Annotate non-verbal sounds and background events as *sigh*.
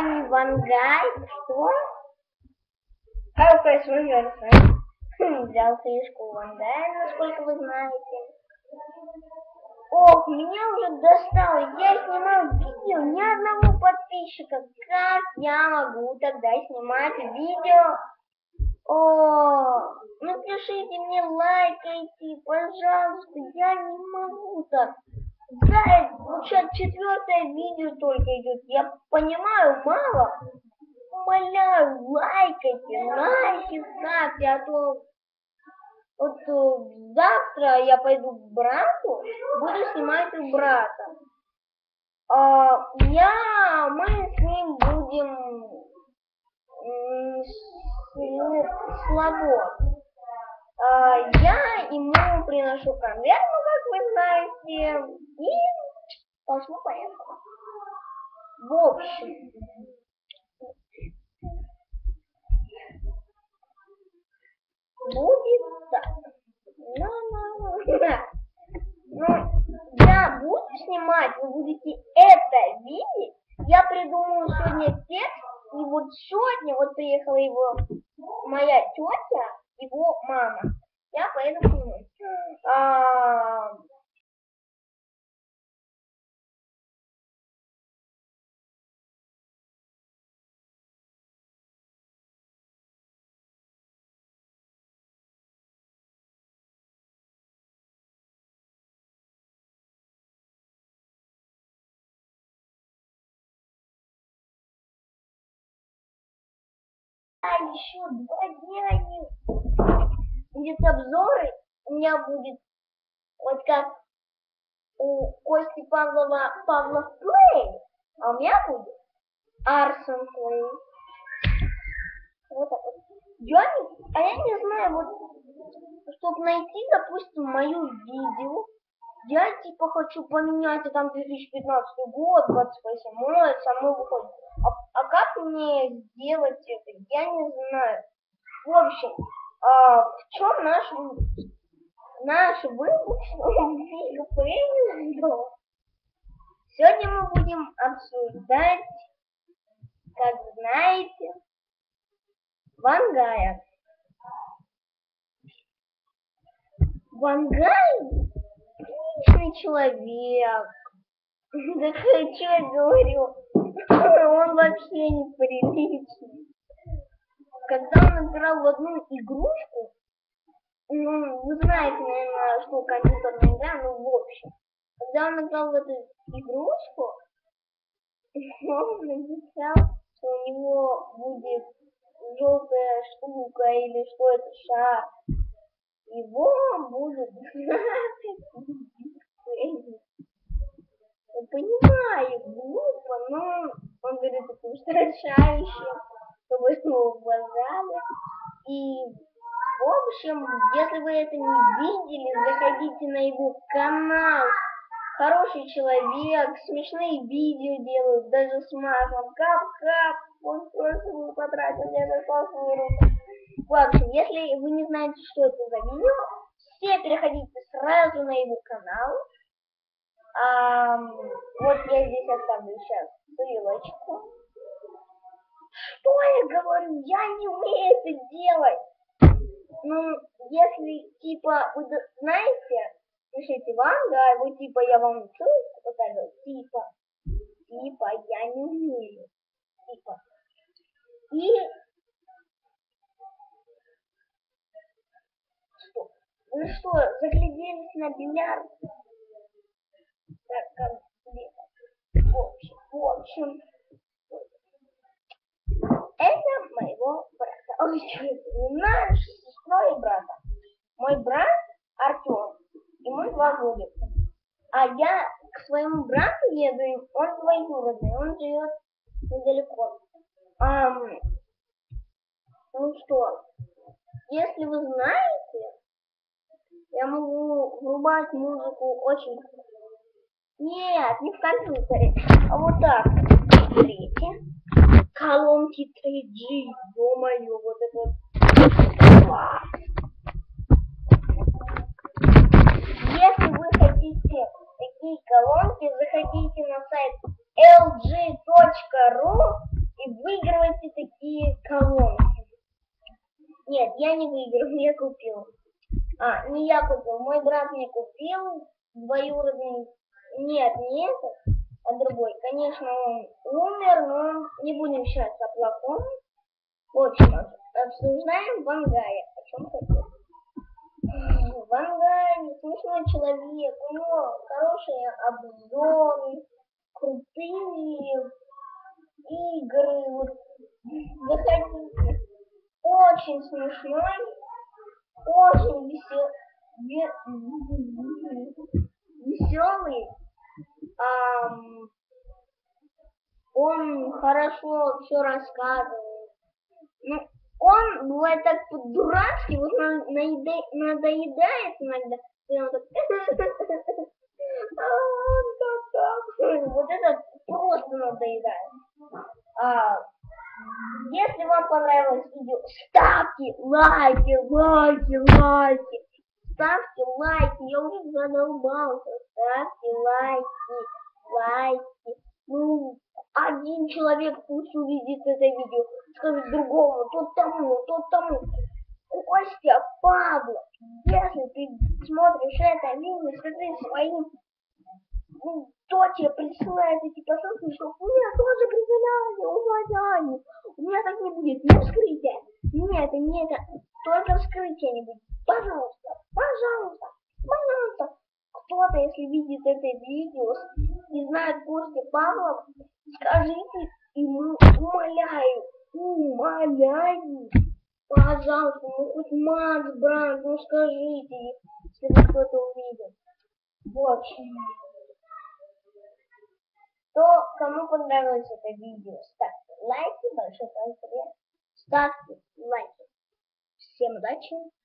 не Вангай? Что? Какой свой версия? Взял фишку Вангай, насколько вы знаете. Ох, меня уже достало. Я снимаю видео, ни одного подписчика. Как я могу тогда снимать видео? О, напишите мне, лайкайте, пожалуйста. Я не могу так. Да, сейчас четвертое видео только идет. Я понимаю, мало. Умоляю, лайкайте, лайки ставьте, а то вот э, завтра я пойду к брату, буду снимать у брата. А, я, мы с ним будем ну, слабо. А, я ему приношу конверт, знаете, и пошло-поехало. В общем, будет так. Ну, ну, ну, я буду снимать, вы будете это видеть. Я придумаю сегодня текст, и вот сегодня вот приехала его моя тетя, его мама. Я поеду к нему. А, А еще два дня они будет обзоры, у меня будет вот как у Кости Павлова Павлов Плей, а у меня будет Арсон Плей. Вот так вот. Не, а я не знаю, вот, чтобы найти, допустим, мою видео, я типа хочу поменять, а там 2015 год, 28 само выходит. А, а как мне сделать это, я не знаю. В общем, а, в чем наш? Наш выпуск Сегодня мы будем обсуждать, как знаете, Вангая. Вангай человек. *laughs* Да что я говорю? *laughs* Он вообще не приличный. Когда он играл в одну игрушку, ну, вы знаете, наверное, что компьютерная игра, ну, в общем. Когда он играл в эту игрушку, *laughs* он написал, что у него будет желтая штука или что это шар. Его будет Я понимаю, глупо, но он говорит, это устрашающе, чтобы его уважали. И, в общем, если вы это не видели, заходите на его канал. Хороший человек, смешные видео делают, даже с мазом. Кап-кап, он просто потратил мне за руку. В общем, если вы не знаете, что это за видео, все переходите сразу на его канал. А, вот я здесь оставлю сейчас ссылочку. Что я говорю? Я не умею это делать. Ну, если, типа, вы знаете, пишите вам, да, вы, типа, я вам ссылочку поставил, типа, типа, я не умею, типа. И Вы что, загляделись на бильярд? Так, как В общем, в общем, это моего брата. Ой? Не наш, сестрой и брата. Мой брат Артем, ему два годика. А я к своему брату еду, он двоюродный, он живет недалеко. Ам, ну что, если вы знаете, я могу врубать музыку очень... Нет, не в компьютере. А вот так. Смотрите. Колонки 3G. Ё-моё, вот это вот. Если вы хотите такие колонки, заходите на сайт lg.ru и выигрывайте такие колонки. Нет, я не выиграл, я купил. А, не я купил, мой брат мне купил двоюродный нет, не этот, а другой. Конечно, он умер, но не будем считать о плохом. В общем, обсуждаем Вангая, о чем хотел. Вангай смешной человек, у него хорошие обзоры, крутые игры. Вот, заходите. Очень смешной, очень весел, веселый. А, он хорошо все рассказывает. Ну, он бывает так по-дурацки, вот надоедает иногда, и он так... *laughs* *laughs* Вот это просто надоедает. А, если вам понравилось видео, ставьте лайки, лайки, лайки. Ставьте лайки, я уже задолбался. Ставьте лайки, лайки. Ну, один человек пусть увидит это видео, скажет другому, тот тому, тот тому. Костя, Павлов, если ты смотришь это видео, скажи своим, ну, кто тебе присылает эти посылки, что у меня тоже присылали, умоляю, у меня так не будет, не вскрытие. Нет, не это, только вскрытие не будет. Пожалуйста, пожалуйста, пожалуйста. Кто-то, если видит это видео и знает Костя Павлов, скажите ему, умоляю, умоляю, пожалуйста, ну хоть Макс, брат, ну скажите, если вы кто-то увидит. В общем, то кому понравилось это видео, ставьте лайки, большой вверх, ставьте лайки. Всем удачи!